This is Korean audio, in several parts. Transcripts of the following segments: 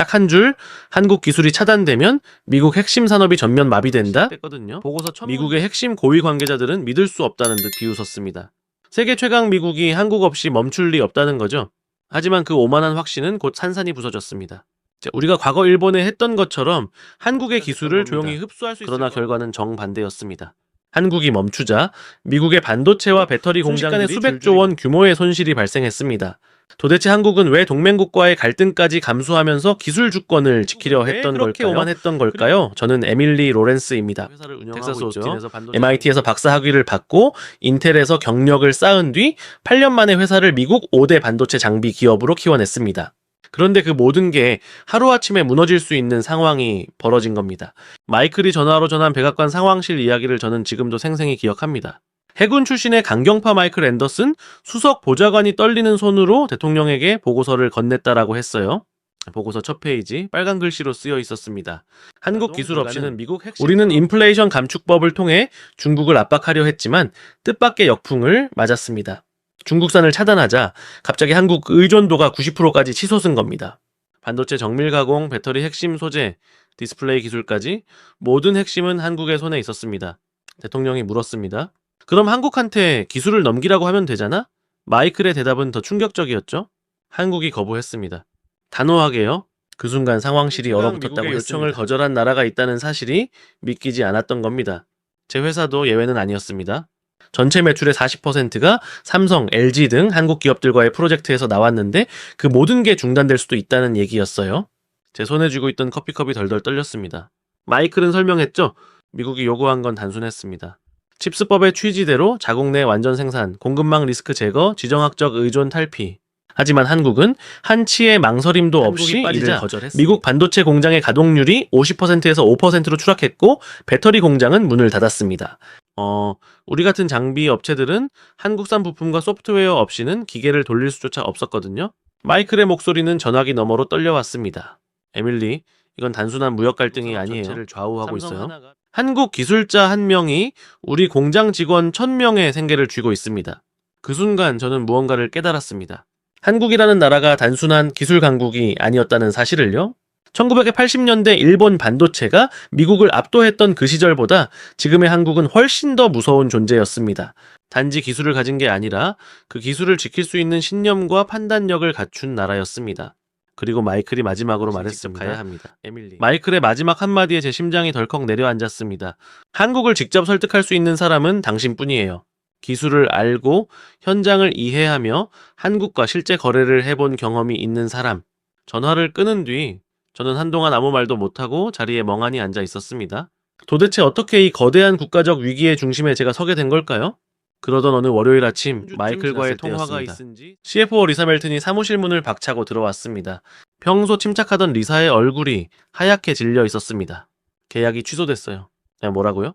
딱 한 줄 한국 기술이 차단되면 미국 핵심 산업이 전면 마비된다. 했거든요. 보고서 미국의 핵심 고위 관계자들은 믿을 수 없다는 듯 비웃었습니다. 세계 최강 미국이 한국 없이 멈출 리 없다는 거죠. 하지만 그 오만한 확신은 곧 산산이 부서졌습니다. 자, 우리가 과거 일본에 했던 것처럼 한국의 기술을 조용히 흡수할 수 그러나 결과는 정반대였습니다. 한국이 멈추자 미국의 반도체와 배터리 공장간에 수백조 원 규모의 손실이 발생했습니다. 도대체 한국은 왜 동맹국과의 갈등까지 감수하면서 기술 주권을 지키려 했던 걸까요? 오만했던 걸까요? 저는 에밀리 로렌스입니다. 텍사스 오스틴에서 MIT에서 박사 학위를 받고 인텔에서 경력을 쌓은 뒤 8년 만에 회사를 미국 5대 반도체 장비 기업으로 키워냈습니다. 그런데 그 모든 게 하루아침에 무너질 수 있는 상황이 벌어진 겁니다. 마이클이 전화로 전한 백악관 상황실 이야기를 저는 지금도 생생히 기억합니다. 해군 출신의 강경파 마이클 앤더슨 수석 보좌관이 떨리는 손으로 대통령에게 보고서를 건넸다라고 했어요. 보고서 첫 페이지 빨간 글씨로 쓰여 있었습니다. 한국 기술 없이는 미국 핵심 우리는 인플레이션 감축법을 통해 중국을 압박하려 했지만 뜻밖의 역풍을 맞았습니다. 중국산을 차단하자 갑자기 한국 의존도가 90%까지 치솟은 겁니다. 반도체 정밀 가공, 배터리 핵심 소재, 디스플레이 기술까지 모든 핵심은 한국의 손에 있었습니다. 대통령이 물었습니다. 그럼 한국한테 기술을 넘기라고 하면 되잖아? 마이클의 대답은 더 충격적이었죠. 한국이 거부했습니다. 단호하게요. 그 순간 상황실이 얼어붙었다고 요청을 거절한 나라가 있다는 사실이 믿기지 않았던 겁니다. 제 회사도 예외는 아니었습니다. 전체 매출의 40%가 삼성, LG 등 한국 기업들과의 프로젝트에서 나왔는데 그 모든 게 중단될 수도 있다는 얘기였어요. 제 손에 쥐고 있던 커피컵이 덜덜 떨렸습니다. 마이클은 설명했죠. 미국이 요구한 건 단순했습니다. 칩스법의 취지대로 자국 내 완전 생산, 공급망 리스크 제거, 지정학적 의존 탈피. 하지만 한국은 한치의 망설임도 없이 이를 거절했습니다. 미국 반도체 공장의 가동률이 50%에서 5%로 추락했고 배터리 공장은 문을 닫았습니다. 어, 우리 같은 장비 업체들은 한국산 부품과 소프트웨어 없이는 기계를 돌릴 수조차 없었거든요. 마이클의 목소리는 전화기 너머로 떨려왔습니다. 에밀리, 이건 단순한 무역 갈등이 아니에요. 전체를 좌우하고 있어요. 한국 기술자 한 명이 우리 공장 직원 1000명의 생계를 쥐고 있습니다. 그 순간 저는 무언가를 깨달았습니다. 한국이라는 나라가 단순한 기술 강국이 아니었다는 사실을요. 1980년대 일본 반도체가 미국을 압도했던 그 시절보다 지금의 한국은 훨씬 더 무서운 존재였습니다. 단지 기술을 가진 게 아니라 그 기술을 지킬 수 있는 신념과 판단력을 갖춘 나라였습니다. 그리고 마이클이 마지막으로 말했습니다. 가야 합니다. 에밀리. 마이클의 마지막 한마디에 제 심장이 덜컥 내려앉았습니다. 한국을 직접 설득할 수 있는 사람은 당신뿐이에요. 기술을 알고 현장을 이해하며 한국과 실제 거래를 해본 경험이 있는 사람. 전화를 끊은 뒤 저는 한동안 아무 말도 못하고 자리에 멍하니 앉아 있었습니다. 도대체 어떻게 이 거대한 국가적 위기의 중심에 제가 서게 된 걸까요? 그러던 어느 월요일 아침 마이클과의 통화가 있은지 CFO 리사 멜튼이 사무실 문을 박차고 들어왔습니다. 평소 침착하던 리사의 얼굴이 하얗게 질려 있었습니다. 계약이 취소됐어요. 네, 뭐라고요?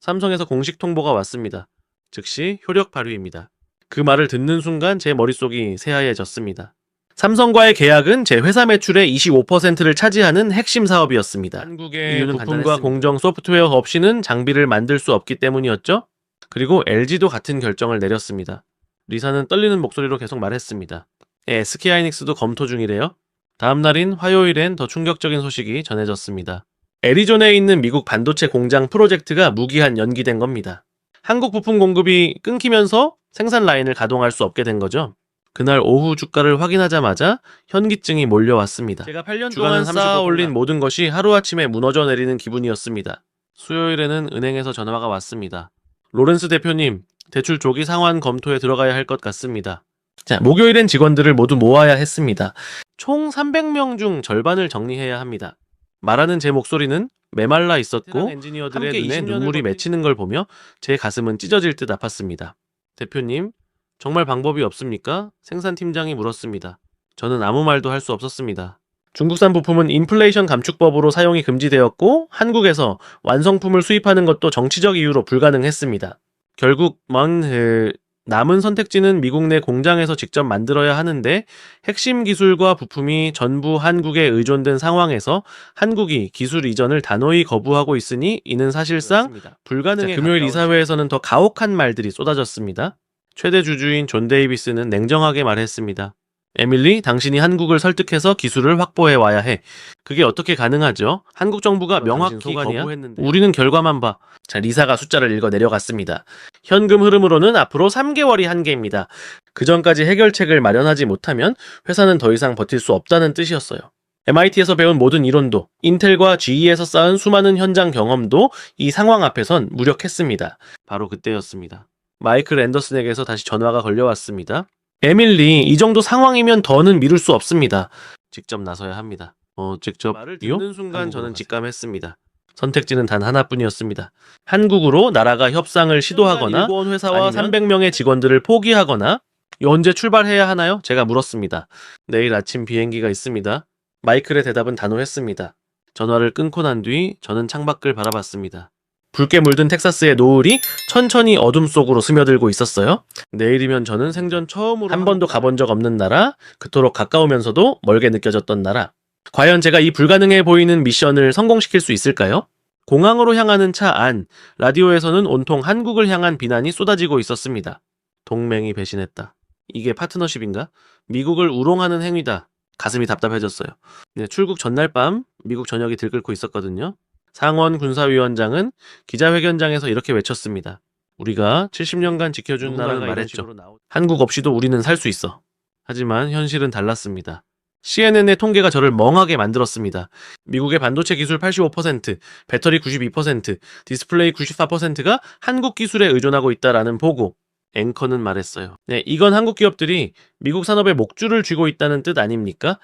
삼성에서 공식 통보가 왔습니다. 즉시 효력 발휘입니다. 그 말을 듣는 순간 제 머릿속이 새하얘졌습니다. 삼성과의 계약은 제 회사 매출의 25%를 차지하는 핵심 사업이었습니다. 한국의 이유는 부품과 공정 소프트웨어 없이는 장비를 만들 수 없기 때문이었죠. 그리고 LG도 같은 결정을 내렸습니다. 리사는 떨리는 목소리로 계속 말했습니다. 예, SK 하이닉스도 검토 중이래요. 다음 날인 화요일엔 더 충격적인 소식이 전해졌습니다. 애리조나에 있는 미국 반도체 공장 프로젝트가 무기한 연기된 겁니다. 한국 부품 공급이 끊기면서 생산 라인을 가동할 수 없게 된 거죠. 그날 오후 주가를 확인하자마자 현기증이 몰려왔습니다. 제가 8년 동안 쌓아 올린 모든 것이 하루아침에 무너져 내리는 기분이었습니다. 수요일에는 은행에서 전화가 왔습니다. 로렌스 대표님, 대출 조기 상환 검토에 들어가야 할 것 같습니다. 자, 목요일엔 직원들을 모두 모아야 했습니다. 총 300명 중 절반을 정리해야 합니다. 말하는 제 목소리는 메말라 있었고 엔지니어들의 눈에 눈물이 맺히는 걸 보며 제 가슴은 찢어질 듯 아팠습니다. 대표님, 정말 방법이 없습니까? 생산팀장이 물었습니다. 저는 아무 말도 할 수 없었습니다. 중국산 부품은 인플레이션 감축법으로 사용이 금지되었고 한국에서 완성품을 수입하는 것도 정치적 이유로 불가능했습니다. 결국 먼 그, 남은 선택지는 미국 내 공장에서 직접 만들어야 하는데 핵심 기술과 부품이 전부 한국에 의존된 상황에서 한국이 기술 이전을 단호히 거부하고 있으니 이는 사실상 불가능해. 금요일 이사회에서는 더 가혹한 말들이 쏟아졌습니다. 최대 주주인 존 데이비스는 냉정하게 말했습니다. 에밀리, 당신이 한국을 설득해서 기술을 확보해 와야 해. 그게 어떻게 가능하죠? 한국 정부가 명확히 거부했는데 우리는 결과만 봐. 자, 리사가 숫자를 읽어 내려갔습니다. 현금 흐름으로는 앞으로 3개월이 한계입니다. 그 전까지 해결책을 마련하지 못하면 회사는 더 이상 버틸 수 없다는 뜻이었어요. MIT에서 배운 모든 이론도, 인텔과 GE에서 쌓은 수많은 현장 경험도 이 상황 앞에선 무력했습니다. 바로 그때였습니다. 마이클 앤더슨에게서 다시 전화가 걸려왔습니다. 에밀리, 이 정도 상황이면 더는 미룰 수 없습니다. 직접 나서야 합니다. 어, 직접 말을 듣는 순간 저는 직감했습니다. 선택지는 단 하나뿐이었습니다. 한국으로 나라가 협상을 시도하거나 일본 회사와 300명의 직원들을 포기하거나 언제 출발해야 하나요? 제가 물었습니다. 내일 아침 비행기가 있습니다. 마이클의 대답은 단호했습니다. 전화를 끊고 난 뒤 저는 창밖을 바라봤습니다. 붉게 물든 텍사스의 노을이 천천히 어둠 속으로 스며들고 있었어요. 내일이면 저는 생전 처음으로 한 번도 가본 적 없는 나라, 그토록 가까우면서도 멀게 느껴졌던 나라. 과연 제가 이 불가능해 보이는 미션을 성공시킬 수 있을까요? 공항으로 향하는 차 안, 라디오에서는 온통 한국을 향한 비난이 쏟아지고 있었습니다. 동맹이 배신했다. 이게 파트너십인가? 미국을 우롱하는 행위다. 가슴이 답답해졌어요. 네, 출국 전날 밤 미국 전역이 들끓고 있었거든요. 상원 군사위원장은 기자회견장에서 이렇게 외쳤습니다. 우리가 70년간 지켜준 나라는 말했죠. 한국 없이도 우리는 살 수 있어. 하지만 현실은 달랐습니다. CNN의 통계가 저를 멍하게 만들었습니다. 미국의 반도체 기술 85%, 배터리 92%, 디스플레이 94%가 한국 기술에 의존하고 있다라는 보고. 앵커는 말했어요. 네, 이건 한국 기업들이 미국 산업에 목줄을 쥐고 있다는 뜻 아닙니까?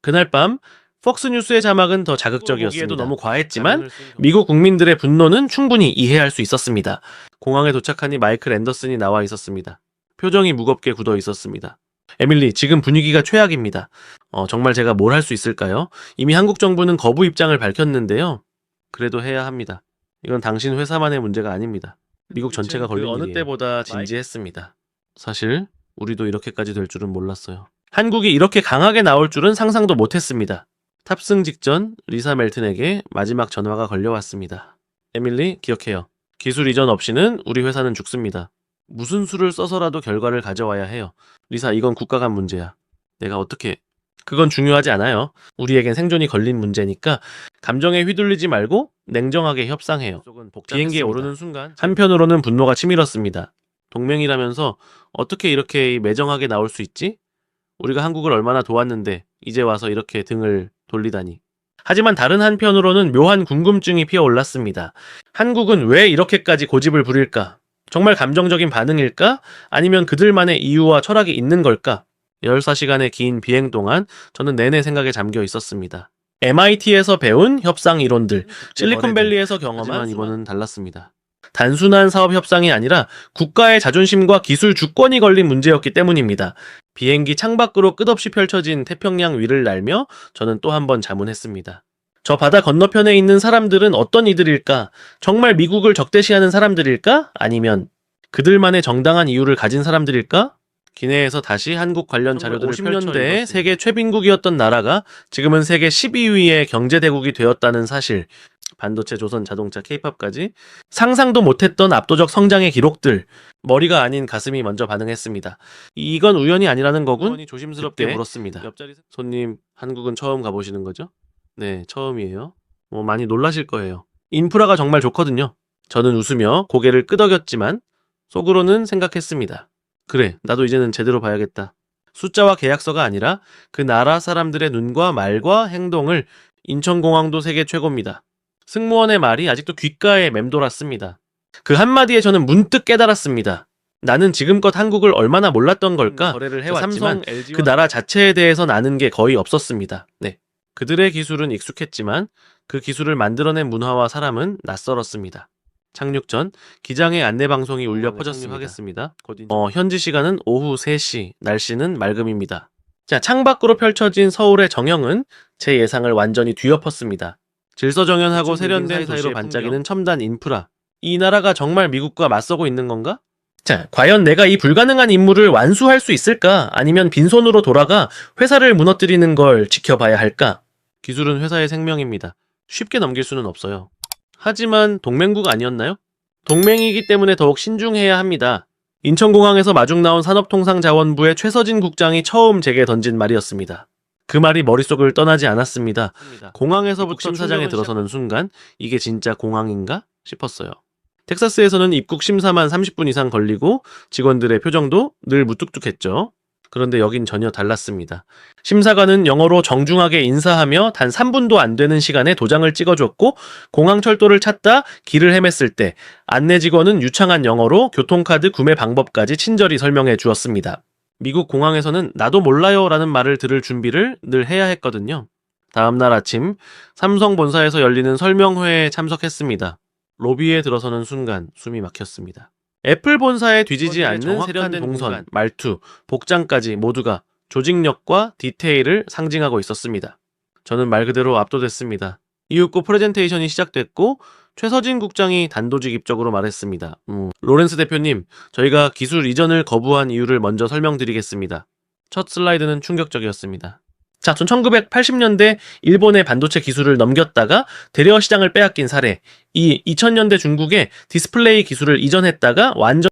그날 밤 폭스뉴스의 자막은 더 자극적이었습니다. 너무 과했지만 미국 국민들의 분노는 충분히 이해할 수 있었습니다. 공항에 도착하니 마이클 앤더슨이 나와 있었습니다. 표정이 무겁게 굳어 있었습니다. 에밀리, 지금 분위기가 최악입니다. 어, 정말 제가 뭘 할 수 있을까요? 이미 한국 정부는 거부 입장을 밝혔는데요. 그래도 해야 합니다. 이건 당신 회사만의 문제가 아닙니다. 미국 전체가 걸린 그 어느 때보다 진지했습니다. 사실 우리도 이렇게까지 될 줄은 몰랐어요. 한국이 이렇게 강하게 나올 줄은 상상도 못했습니다. 탑승 직전 리사 멜튼에게 마지막 전화가 걸려왔습니다. 에밀리, 기억해요. 기술 이전 없이는 우리 회사는 죽습니다. 무슨 수를 써서라도 결과를 가져와야 해요. 리사, 이건 국가 간 문제야. 내가 어떻게... 그건 중요하지 않아요. 우리에겐 생존이 걸린 문제니까 감정에 휘둘리지 말고 냉정하게 협상해요. 비행기에 오르는 순간 한편으로는 분노가 치밀었습니다. 동맹이라면서 어떻게 이렇게 매정하게 나올 수 있지? 우리가 한국을 얼마나 도왔는데 이제 와서 이렇게 등을 돌리다니. 하지만 다른 한편으로는 묘한 궁금증이 피어올랐습니다. 한국은 왜 이렇게까지 고집을 부릴까? 정말 감정적인 반응일까? 아니면 그들만의 이유와 철학이 있는 걸까? 14시간의 긴 비행 동안 저는 내내 생각에 잠겨 있었습니다. MIT에서 배운 협상 이론들, 실리콘밸리에서 경험한 이번은 달랐습니다. 단순한 사업 협상이 아니라 국가의 자존심과 기술 주권이 걸린 문제였기 때문입니다. 비행기 창밖으로 끝없이 펼쳐진 태평양 위를 날며 저는 또 한 번 자문했습니다. 저 바다 건너편에 있는 사람들은 어떤 이들일까? 정말 미국을 적대시하는 사람들일까? 아니면 그들만의 정당한 이유를 가진 사람들일까? 기내에서 다시 한국 관련 자료들을 50년대에 세계 최빈국이었던 나라가 지금은 세계 12위의 경제대국이 되었다는 사실, 반도체, 조선, 자동차, 케이팝까지 상상도 못했던 압도적 성장의 기록들, 머리가 아닌 가슴이 먼저 반응했습니다. 이건 우연이 아니라는 거군? 조심스럽게 물었습니다. 옆자리 손님, 한국은 처음 가보시는 거죠? 네, 처음이에요. 뭐 많이 놀라실 거예요. 인프라가 정말 좋거든요. 저는 웃으며 고개를 끄덕였지만 속으로는 생각했습니다. 그래, 나도 이제는 제대로 봐야겠다. 숫자와 계약서가 아니라 그 나라 사람들의 눈과 말과 행동을 인천공항도 세계 최고입니다. 승무원의 말이 아직도 귓가에 맴돌았습니다. 그 한마디에 저는 문득 깨달았습니다. 나는 지금껏 한국을 얼마나 몰랐던 걸까? 음, 거래를 해왔지만 그 나라 자체에 대해선 아는 게 거의 없었습니다. 네. 그들의 기술은 익숙했지만 그 기술을 만들어낸 문화와 사람은 낯설었습니다. 착륙 전 기장의 안내 방송이 울려 어, 네, 퍼졌습니다. 어, 현지 시간은 오후 3시, 날씨는 맑음입니다. 자, 창밖으로 펼쳐진 서울의 정형은 제 예상을 완전히 뒤엎었습니다. 질서정연하고 세련된 사이로 반짝이는 첨단 인프라. 이 나라가 정말 미국과 맞서고 있는 건가? 자, 과연 내가 이 불가능한 임무를 완수할 수 있을까? 아니면 빈손으로 돌아가 회사를 무너뜨리는 걸 지켜봐야 할까? 기술은 회사의 생명입니다. 쉽게 넘길 수는 없어요. 하지만 동맹국 아니었나요? 동맹이기 때문에 더욱 신중해야 합니다. 인천공항에서 마중 나온 산업통상자원부의 최서진 국장이 처음 제게 던진 말이었습니다. 그 말이 머릿속을 떠나지 않았습니다. 공항에서부터 심사장에 들어서는 순간 이게 진짜 공항인가 싶었어요. 텍사스에서는 입국 심사만 30분 이상 걸리고 직원들의 표정도 늘 무뚝뚝했죠. 그런데 여긴 전혀 달랐습니다. 심사관은 영어로 정중하게 인사하며 단 3분도 안 되는 시간에 도장을 찍어줬고 공항 철도를 찾다 길을 헤맸을 때 안내 직원은 유창한 영어로 교통카드 구매 방법까지 친절히 설명해 주었습니다. 미국 공항에서는 나도 몰라요 라는 말을 들을 준비를 늘 해야 했거든요. 다음날 아침 삼성 본사에서 열리는 설명회에 참석했습니다. 로비에 들어서는 순간 숨이 막혔습니다. 애플 본사에 뒤지지 않는 세련된 동선, 말투, 복장까지 모두가 조직력과 디테일을 상징하고 있었습니다. 저는 말 그대로 압도됐습니다. 이윽고 프레젠테이션이 시작됐고 최서진 국장이 단도직 입적으로 말했습니다. 음, 로렌스 대표님, 저희가 기술 이전을 거부한 이유를 먼저 설명드리겠습니다. 첫 슬라이드는 충격적이었습니다. 자, 전 1980년대 일본의 반도체 기술을 넘겼다가 대려 시장을 빼앗긴 사례. 이 2000년대 중국에 디스플레이 기술을 이전했다가 완전